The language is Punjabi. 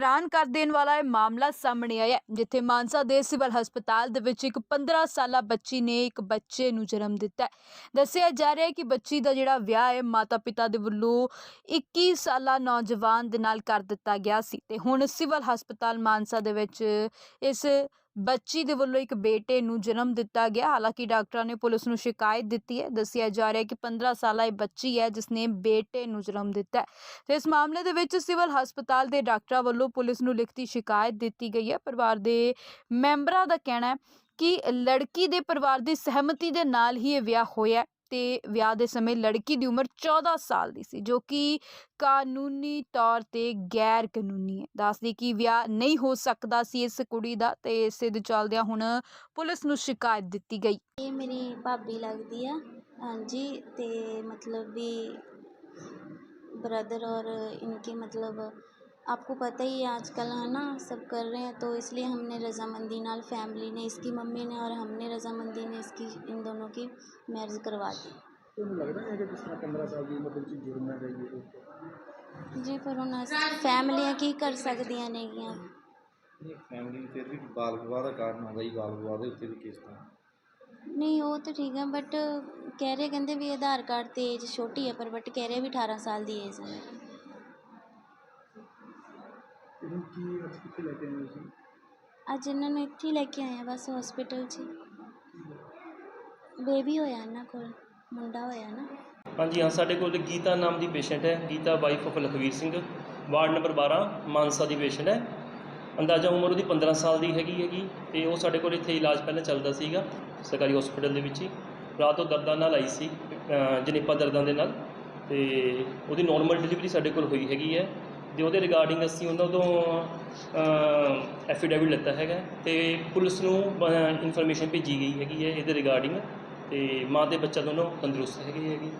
ਹੈਰਾਨ ਕਰ ਦੇਣ ਵਾਲਾ ਇਹ ਮਾਮਲਾ ਸਾਹਮਣੇ ਆਇਆ ਜਿੱਥੇ ਮਾਨਸਾ ਦੇ ਸਿਵਲ ਹਸਪਤਾਲ ਦੇ ਵਿੱਚ ਇੱਕ 15 ਸਾਲਾ ਬੱਚੀ ਨੇ ਇੱਕ ਬੱਚੇ ਨੂੰ ਜਨਮ ਦਿੱਤਾ ਦੱਸਿਆ ਜਾ ਰਿਹਾ ਹੈ ਕਿ ਬੱਚੀ ਦਾ ਜਿਹੜਾ ਵਿਆਹ ਹੈ, ਮਾਤਾ-ਪਿਤਾ ਦੇ ਵੱਲੋਂ 21 ਸਾਲਾ ਨੌਜਵਾਨ ਦੇ ਨਾਲ ਕਰ ਦਿੱਤਾ ਗਿਆ ਸੀ ਤੇ ਹੁਣ ਸਿਵਲ ਹਸਪਤਾਲ ਮਾਨਸਾ ਦੇ ਵਿੱਚ ਇਸ ਬੱਚੀ ਦੇ ਵੱਲੋਂ ਇੱਕ ਬੇਟੇ ਨੂੰ ਜਨਮ ਦਿੱਤਾ ਗਿਆ। ਹਾਲਾਂਕਿ ਡਾਕਟਰਾਂ ਨੇ ਪੁਲਿਸ ਨੂੰ ਸ਼ਿਕਾਇਤ ਦਿੱਤੀ ਹੈ। ਦੱਸਿਆ ਜਾ ਰਿਹਾ ਹੈ ਕਿ 15 ਸਾਲਾ ਇਹ ਬੱਚੀ ਹੈ ਜਿਸ ਨੇ ਬੇਟੇ ਨੂੰ ਜਨਮ ਦਿੱਤਾ ਹੈ। ਤੇ ਇਸ ਮਾਮਲੇ ਦੇ ਵਿੱਚ ਸਿਵਲ ਹਸਪਤਾਲ ਦੇ ਡਾਕਟਰਾਂ ਵੱਲੋਂ ਪੁਲਿਸ ਨੂੰ ਲਿਖਤੀ ਸ਼ਿਕਾਇਤ ਦਿੱਤੀ ਗਈ ਹੈ। ਪਰਿਵਾਰ ਦੇ ਮੈਂਬਰਾਂ ਦਾ ਕਹਿਣਾ ਹੈ ਕਿ ਲੜਕੀ ਦੇ ਪਰਿਵਾਰ ਦੀ ਸਹਿਮਤੀ ਦੇ ਨਾਲ ਹੀ ਇਹ ਵਿਆਹ ਹੋਇਆ ਤੇ ਵਿਆਹ ਦੇ ਸਮੇਂ ਲੜਕੀ ਦੀ ਉਮਰ 14 ਸਾਲ ਦੀ ਸੀ ਜੋ ਕਿ ਕਾਨੂੰਨੀ ਤੌਰ ਤੇ ਗੈਰ ਕਾਨੂੰਨੀ ਹੈ ਦੱਸਦੀ ਕਿ ਵਿਆਹ ਨਹੀਂ ਹੋ ਸਕਦਾ ਸੀ ਇਸ ਕੁੜੀ ਦਾ ਤੇ ਇਸੇ ਦੇ ਚੱਲਦਿਆਂ ਹੁਣ ਪੁਲਿਸ ਨੂੰ ਸ਼ਿਕਾਇਤ ਦਿੱਤੀ ਗਈ ਇਹ ਮੇਰੀ ਭਾਬੀ ਲੱਗਦੀ ਆ ਹਾਂਜੀ ਤੇ मतलब भी ब्रदर और इनके मतलब आपको पता ही है आजकल है ना सब कर रहे हैं तो इसलिए हमने रजामंदी नाल फैमिली ने इसकी मम्मी ने और हमने रजामंदी ने इसकी इन दोनों की मैरिज करवा दी ਤੁਹਾਨੂੰ ਲੱਗਦਾ ਹੈ ਕਿ ਜਿਸ ਤਰ੍ਹਾਂ 15 ਸਾਲ ਦੀ ਉਮਰ ਦੇ ਵਿੱਚ ਜੁਰਮ ਹੈ ਗਈ ਹੈ ਜੀ ਪਰ ਹੁਣ ਫੈਮਲੀਆਂ ਕੀ ਕਰ ਸਕਦੀਆਂ ਨੇਗੀਆਂ ਇਹ ਫੈਮਿਲੀ ਫਿਰ ਵੀ ਬਾਲ ਵਿਵਾਹ ਦਾ ਕਾਰਨ ਹੁੰਦਾ ਜੀ ਬਾਲ ਵਿਵਾਹ ਦੇ ਉੱਤੇ ਵੀ ਕੇਸ ਤਾਂ ਨਹੀਂ ਉਹ ਤਾਂ ਠੀਕ ਹੈ ਬਟ ਕਹਿ ਰਹੇ ਕਹਿੰਦੇ ਵੀ ਆਧਾਰ ਕਾਰਡ ਤੇ ਏਜ ਛੋਟੀ ਹੈ ਪਰ ਬਟ ਕਹਿ ਰਹੇ ਵੀ 18 ਸਾਲ ਦੀ ਏਜ ਹੈ ਇਹਨੂੰ ਕੀ ਅੱਜ ਕਿੱਥੇ ਲੈ ਕੇ ਆਏ ਹੋ ਤੁਸੀਂ? ਅੱਜ ਇਹਨਾਂ ਨੂੰ ਇੱਥੇ ਹੀ ਲੈ ਕੇ ਆਏ ਆ ਬਸ ਹਸਪੀਟਲ 'ਚ ਬੇਬੀ ਹੋਇਆ ਇਹਨਾਂ ਕੋਲ ਮੁੰਡਾ ਹੋਇਆ ਨਾ। ਹਾਂਜੀ ਹਾਂ ਸਾਡੇ ਕੋਲ ਗੀਤਾ ਨਾਮ ਦੀ ਪੇਸ਼ੈਂਟ ਹੈ Gita wife of Lakhvir Singh. Ward number 12 Mansa the patient ਹੈ। ਅੰਦਾਜ਼ਾ ਉਮਰ ਉਹਦੀ 15 ਸਾਲ ਦੀ ਹੈਗੀ ਹੈਗੀ ਤੇ ਉਹ ਸਾਡੇ ਕੋਲ ਇੱਥੇ ਇਲਾਜ ਪਹਿਲਾਂ ਚੱਲਦਾ ਸੀਗਾ ਸਰਕਾਰੀ ਹਸਪੀਟਲ ਦੇ ਵਿੱਚ ਹੀ। ਰਾਤ ਉਹ ਦਰਦਾਂ ਨਾਲ ਆਈ ਸੀ ਅ, ਜਣੇਪਾ ਦਰਦਾਂ ਦੇ ਨਾਲ ਤੇ ਉਹਦੀ ਨਾਰਮਲ ਡਿਲੀਵਰੀ ਸਾਡੇ ਕੋਲ ਹੋਈ ਹੈਗੀ ਹੈ। ਅਤੇ ਉਹਦੇ ਰਿਗਾਰਡਿੰਗ ਅਸੀਂ ਉਹਨਾਂ ਤੋਂ ਐਫੀਡੇਵਿਟ ਲਿੱਤਾ ਹੈਗਾ ਅਤੇ ਪੁਲਿਸ ਨੂੰ ਇਨਫੋਰਮੇਸ਼ਨ ਭੇਜੀ ਗਈ ਹੈਗੀ ਹੈ ਇਹਦੇ ਰਿਗਾਰਡਿੰਗ ਅਤੇ ਮਾਂ ਅਤੇ ਬੱਚਾ ਦੋਨੋਂ ਤੰਦਰੁਸਤ ਹੈਗੇ ਹੈਗੇ।